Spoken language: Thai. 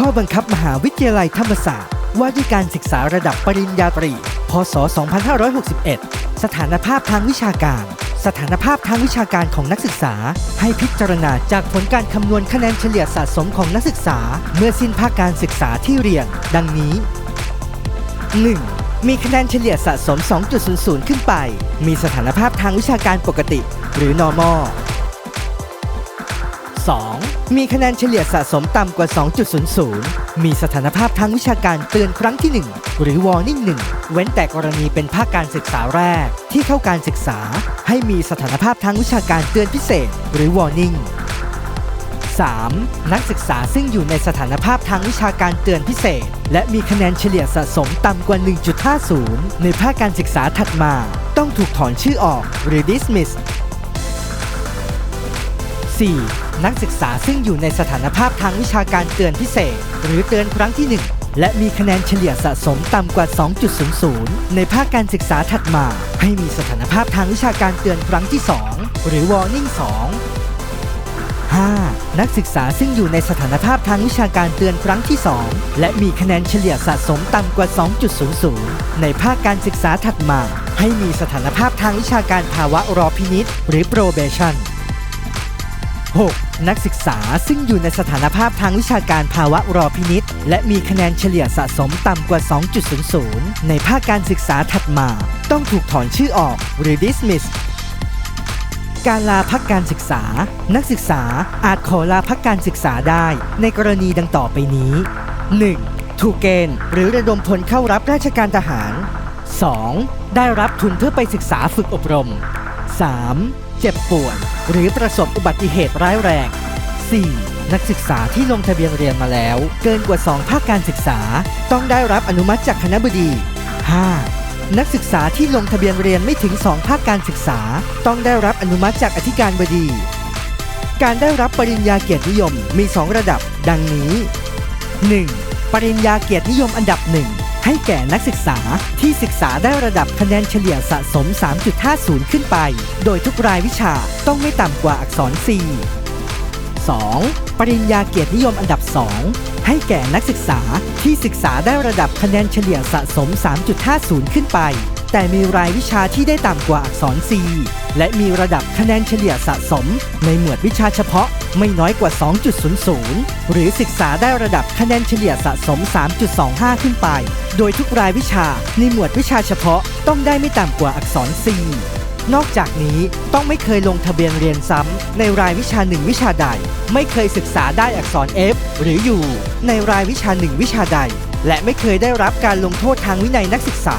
ข้อบังคับมหาวิทยาลัยธรรมศาสตร์ ว่าด้วยการศึกษาระดับปริญญาตรี พศ 2561 สถานภาพทางวิชาการ สถานภาพทางวิชาการของนักศึกษา ให้พิจารณาจากผลการคำนวณคะแนนเฉลี่ยสะสมของนักศึกษา เมื่อสิ้นภาคการศึกษาที่เรียน ดังนี้ 1. มีคะแนนเฉลี่ยสะสม 2.00 ขึ้นไป มีสถานภาพทางวิชาการปกติ หรือ normal 2. มีคะแนนเฉลี่ยสะสมต่ำกว่า 2.00 มีสถานภาพทางวิชาการเตือนครั้งที่ 1 หรือ warning 1เว้นแต่กรณีเป็นภาคการศึกษาแรก ที่เข้าการศึกษา ให้มีสถานภาพทางวิชาการเตือนพิเศษ หรือ warning 3. นักศึกษาซึ่งอยู่ในสถานภาพทางวิชาการเตือนพิเศษ และมีคะแนนเฉลี่ยสะสมต่ำกว่า 1.50 ในภาคการศึกษาถัดมา ต้องถูกถอนชื่อออกหรือ dismiss 4. นักศึกษาซึ่งอยู่ในสถานภาพทางวิชาการเตือนพิเศษ หรือเตือนครั้งที่ 1 และมีคะแนนเฉลี่ยสะสมต่ำกว่า 2.00 ในภาคการศึกษาถัดมา ให้มีสถานภาพทางวิชาการเตือนครั้งที่ 2 หรือ warning 2 5. นักศึกษาซึ่งอยู่ในสถานภาพทางวิชาการเตือนครั้งที่ 2 และมีคะแนนเฉลี่ยสะสมต่ำกว่า 2.00 ในภาคการศึกษาถัดมา ให้มีสถานภาพทางวิชาการภาวะรอพินิษหรือ probation 6. นักศึกษาซึ่งอยู่ในสถานภาพทางวิชาการภาวะรอพินิษและมีคะแนนเฉลี่ยสะสมต่ำกว่า 2.00 ในภาคการศึกษาถัดมา ต้องถูกถอนชื่อออกหรือ dismiss การลาพักการศึกษา นักศึกษาอาจขอลาพักการศึกษาได้ในกรณีดังต่อไปนี้ 1. ถูกเกณฑ์หรือระดมพลเข้ารับราชการทหาร 2. ได้รับทุนเพื่อไปศึกษาฝึกอบรม 3. เจ็บป่วย หรือประสบอุบัติเหตุร้ายแรง 4. นักศึกษาที่ลงทะเบียนเรียนมาแล้ว เกินกว่า 2 ภาคการศึกษา ต้องได้รับอนุมัติจากคณะบดี 5. นักศึกษาที่ลงทะเบียนเรียนไม่ถึง 2 ภาคการศึกษา ต้องได้รับอนุมัติจากอธิการบดี การได้รับปริญญาเกียรตินิยมมี 2 ระดับ ดังนี้ 1. ปริญญาเกียรตินิยมอันดับหนึ่ง ให้แก่นักศึกษาที่ศึกษาได้ระดับคะแนนเฉลี่ยสะสม 3.50 ขึ้นไป โดยทุกรายวิชาต้องไม่ต่ำกว่าอักษร C 2. ปริญญาเกียรตินิยมอันดับ 2 ให้แก่นักศึกษาที่ศึกษาได้ระดับคะแนนเฉลี่ยสะสม 3.50 ขึ้นไป แต่มีรายวิชาที่ได้ต่ำกว่าอักษร C และมีระดับคะแนนเฉลี่ยสะสม ในหมวดวิชาเฉพาะไม่น้อยกว่า 2.00 หรือศึกษาได้ระดับคะแนนเฉลี่ยสะสม 3.25 ขึ้นไป โดยทุกรายวิชาในหมวดวิชาเฉพาะต้องได้ไม่ต่ำกว่าอักษร C นอกจากนี้ต้องไม่เคยลงทะเบียนเรียนซ้ำในรายวิชาหนึ่งวิชาใด ไม่เคยศึกษาได้อักษร F หรือ U ในรายวิชาหนึ่งวิชาใด และไม่เคยได้รับการลงโทษทางวินัยนักศึกษา